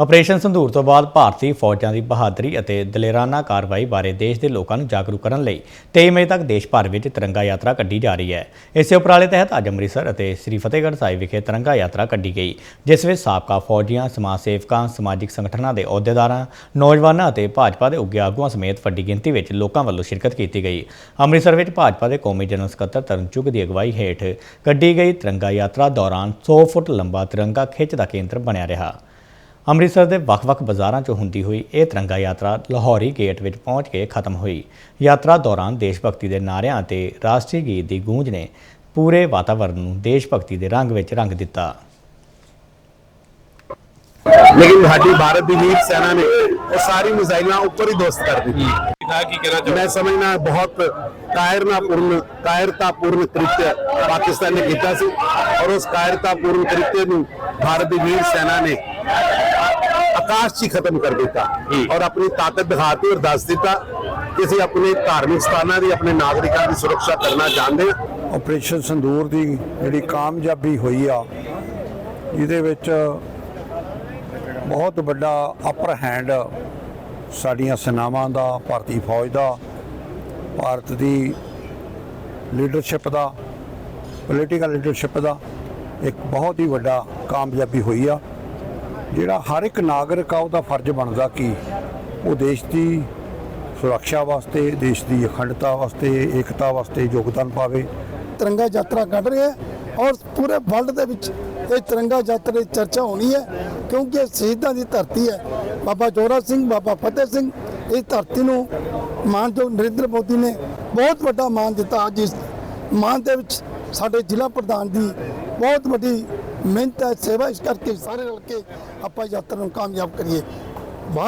Operation ਸੰਧੂਰ ਤੋਂ ਬਾਅਦ ਭਾਰਤੀ ਫੌਜਾਂ ਦੀ ਬਹਾਦਰੀ ਅਤੇ ਦਲੇਰਾਨਾ ਕਾਰਵਾਈ ਬਾਰੇ ਦੇਸ਼ ਦੇ ਲੋਕਾਂ ਨੂੰ ਜਾਗਰੂਕ ਕਰਨ ਲਈ 23 ਮਈ ਤੱਕ ਦੇਸ਼ ਭਰ ਵਿੱਚ ਤਿਰੰਗਾ ਯਾਤਰਾ ਕੱਢੀ ਜਾ ਰਹੀ ਹੈ। ਇਸੇ ਉਪਰਾਲੇ ਤਹਿਤ ਅੱਜ ਅੰਮ੍ਰਿਤਸਰ ਅਤੇ ਸ੍ਰੀ ਫਤਿਹਗੜ੍ਹ ਸਾਹਿਬ ਵਿਖੇ ਤਿਰੰਗਾ ਯਾਤਰਾ ਕੱਢੀ ਗਈ, ਜਿਸ ਵਿੱਚ ਸਾਬਕਾ ਫੌਜੀਆਂ, ਸਮਾਜ ਸੇਵਕਾਂ, ਸਮਾਜਿਕ ਸੰਗਠਨਾਂ ਦੇ ਅਹੁਦੇਦਾਰਾਂ, ਨੌਜਵਾਨਾਂ ਅਤੇ ਭਾਜਪਾ ਦੇ ਉੱਘੇ ਆਗੂਆਂ ਸਮੇਤ ਵੱਡੀ ਗਿਣਤੀ ਵਿੱਚ ਲੋਕਾਂ ਵੱਲੋਂ ਸ਼ਿਰਕਤ ਕੀਤੀ ਗਈ। ਅੰਮ੍ਰਿਤਸਰ ਵਿੱਚ ਭਾਜਪਾ ਦੇ ਕੌਮੀ ਜਨਰਲ ਸਕੱਤਰ ਤਰਨ ਚੁੱਗ ਦੀ ਅਗਵਾਈ ਹੇਠ ਕੱਢੀ ਗਈ ਤਿਰੰਗਾ ਯਾਤਰਾ ਦੌਰਾਨ 100 ਫੁੱਟ ਲੰਬਾ ਤਿਰੰਗਾ ਖਿੱਚ ਦਾ ਕੇਂਦਰ ਬਣਿਆ ਰਿਹਾ। ਅੰਮ੍ਰਿਤਸਰ ਦੇ ਵੱਖ-ਵੱਖ ਬਾਜ਼ਾਰਾਂ 'ਚੋਂ ਹੁੰਦੀ ਹੋਈ ਇਹ ਤਿਰੰਗਾ ਯਾਤਰਾ ਲਾਹੌਰੀ ਗੇਟ ਵਿੱਚ ਪਹੁੰਚ ਕੇ ਖਤਮ ਹੋਈ। ਯਾਤਰਾ ਦੌਰਾਨ ਦੇਸ਼ ਭਗਤੀ ਦੇ ਨਾਅਰਿਆਂ ਅਤੇ ਰਾਸ਼ਟਰੀ ਗੀਤ ਦੀ ਗੂੰਜ ਨੇ ਪੂਰੇ ਵਾਤਾਵਰਣ ਨੂੰ ਦੇਸ਼ ਭਗਤੀ ਦੇ ਰੰਗ ਵਿੱਚ ਰੰਗ ਦਿੱਤਾ। ਲੇਕਿਨ ਸਾਡੀ ਭਾਰਤ ਦੀ ਵੀਰ ਸੈਨਾ ਨੇ ਉਹ ਸਾਰੀ ਮਿਜ਼ਾਈਲਾਂ ਉੱਪਰ ਹੀ ਦੋਸਤ ਕਰ ਦਿੱਤੀ। ਕੀ ਕਹਿਣਾ ਚਾਹੁੰਦੇ ਮੈਂ ਸਮਝਣਾ ਬਹੁਤ ਕਾਇਰਨਾਪੂਰਨ ਕਾਇਰਤਾਪੂਰਨ ਕ੍ਰਿਤਿ ਪਾਕਿਸਤਾਨ ਨੇ ਕੀਤਾ ਸੀ। ਔਰ ਉਸ ਕਾਇਰਤਾਪੂਰਨ ਕ੍ਰਿਤਿ ਨੂੰ ਭਾਰਤ ਦੀ ਵੀਰ ਸੈਨਾ ਨੇ ਆਕਾਸ਼ 'ਚ ਹੀ ਖਤਮ ਕਰ ਦਿੱਤਾ ਔਰ ਆਪਣੀ ਤਾਕਤ ਦਿਖਾਤੀ ਔਰ ਦੱਸ ਦਿੱਤਾ ਕਿ ਅਸੀਂ ਆਪਣੇ ਧਾਰਮਿਕ ਸਥਾਨਾਂ ਦੀ ਆਪਣੇ ਨਾਗਰਿਕਾਂ ਦੀ ਸੁਰੱਖਿਆ ਕਰਨਾ ਜਾਣਦੇ ਹਾਂ। ਆਪਰੇਸ਼ਨ ਸੰਦੂਰ ਦੀ ਜਿਹੜੀ ਕਾਮਯਾਬੀ ਹੋਈ ਆ ਜਿਹਦੇ ਵਿੱਚ ਬਹੁਤ ਵੱਡਾ ਅਪਰ ਹੈਂਡ ਸਾਡੀਆਂ ਸੈਨਾਵਾਂ ਦਾ ਭਾਰਤੀ ਫੌਜ ਦਾ ਭਾਰਤ ਦੀ ਲੀਡਰਸ਼ਿਪ ਦਾ ਪੋਲੀਟੀਕਲ ਲੀਡਰਸ਼ਿਪ ਦਾ ਇੱਕ ਬਹੁਤ ਹੀ ਵੱਡਾ ਕਾਮਯਾਬੀ ਹੋਈ ਆ। ਜਿਹੜਾ ਹਰ ਇੱਕ ਨਾਗਰਿਕ ਆ, ਉਹਦਾ ਫਰਜ਼ ਬਣਦਾ ਕਿ ਉਹ ਦੇਸ਼ ਦੀ ਸੁਰੱਖਿਆ ਵਾਸਤੇ, ਦੇਸ਼ ਦੀ ਅਖੰਡਤਾ ਵਾਸਤੇ, ਏਕਤਾ ਵਾਸਤੇ ਯੋਗਦਾਨ ਪਾਵੇ। ਤਿਰੰਗਾ ਯਾਤਰਾ ਕੱਢ ਰਿਹਾ ਔਰ ਪੂਰੇ ਵਰਲਡ ਦੇ ਵਿੱਚ ਇਹ ਤਿਰੰਗਾ ਯਾਤਰਾ ਦੀ ਚਰਚਾ ਹੋਣੀ ਹੈ ਕਿਉਂਕਿ ਇਹ ਸ਼ਹੀਦਾਂ ਦੀ ਧਰਤੀ ਹੈ। ਬਾਬਾ ਜੋਰਾ ਸਿੰਘ, ਬਾਬਾ ਫਤਿਹ ਸਿੰਘ ਇਸ ਧਰਤੀ ਨੂੰ ਮਾਨਯੋਗ ਨਰਿੰਦਰ ਮੋਦੀ ਨੇ ਬਹੁਤ ਵੱਡਾ ਮਾਨ ਦਿੱਤਾ। ਅੱਜ ਇਸ ਮਾਨ ਦੇ ਵਿੱਚ ਸਾਡੇ ਜ਼ਿਲ੍ਹਾ ਪ੍ਰਧਾਨ ਦੀ ਬਹੁਤ ਵੱਡੀ ਮਿਹਨਤ ਹੈ ਸੇਵਾ ਇਸ ਕਰਕੇ ਸਾਰੇ ਰਲ ਕੇ ਆਪਾਂ ਯਾਤਰਾ ਨੂੰ ਕਾਮਯਾਬ ਕਰੀਏ।